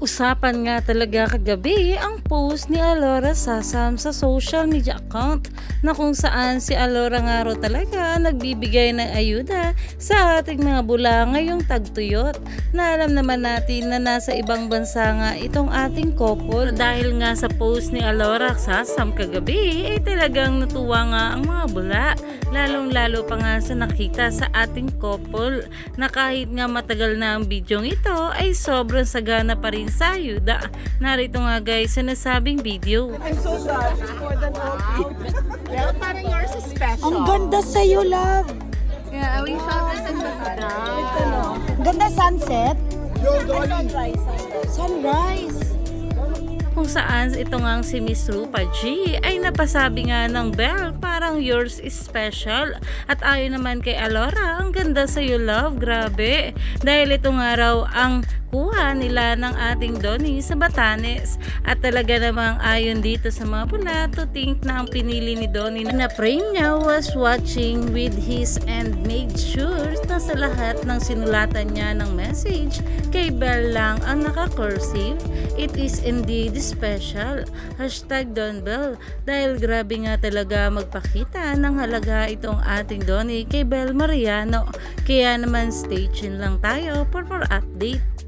Usapan nga talaga kagabi ang post ni Alora Sasam sa social media account na kung saan si Alora nga raw talaga nagbibigay ng ayuda sa ating mga bula ngayong tagtuyot. Na alam naman natin na nasa ibang bansa nga itong ating couple. Dahil nga sa post ni Alora Sasam kagabi ay talagang natuwa nga ang mga bula. Lalong lalo pa nga sa nakita sa ating couple na kahit nga matagal na ang bidyong ito ay sobrang sagana pa rin sa ayuda. Narito nga guys sa nasabing video. I'm so sorry for the no Well, parang yours is special. Ang ganda sa'yo, love. Yeah, we shot this in the background. Ganda sunset. Sunrise. Sunrise. Kung saan ito nga si Miss Rupa G ay napasabi nga ng Bell parang yours is special. At ayon naman kay Alora, ang ganda sa iyo love, grabe. Dahil ito nga raw ang kuha nila ng ating Donnie sa Batanes. At talaga namang ayon dito sa mga pula, to think na ang pinili ni Donnie na frame niya was watching with his and made sure na sa lahat ng sinulatan niya ng message kay Bell lang ang naka-cursive. It is indeed special. Hashtag Don Bell. Dahil grabe nga talaga magpakita ng halaga itong ating Donnie kay Bell Mariano. Kaya naman stay tuned lang tayo for more update.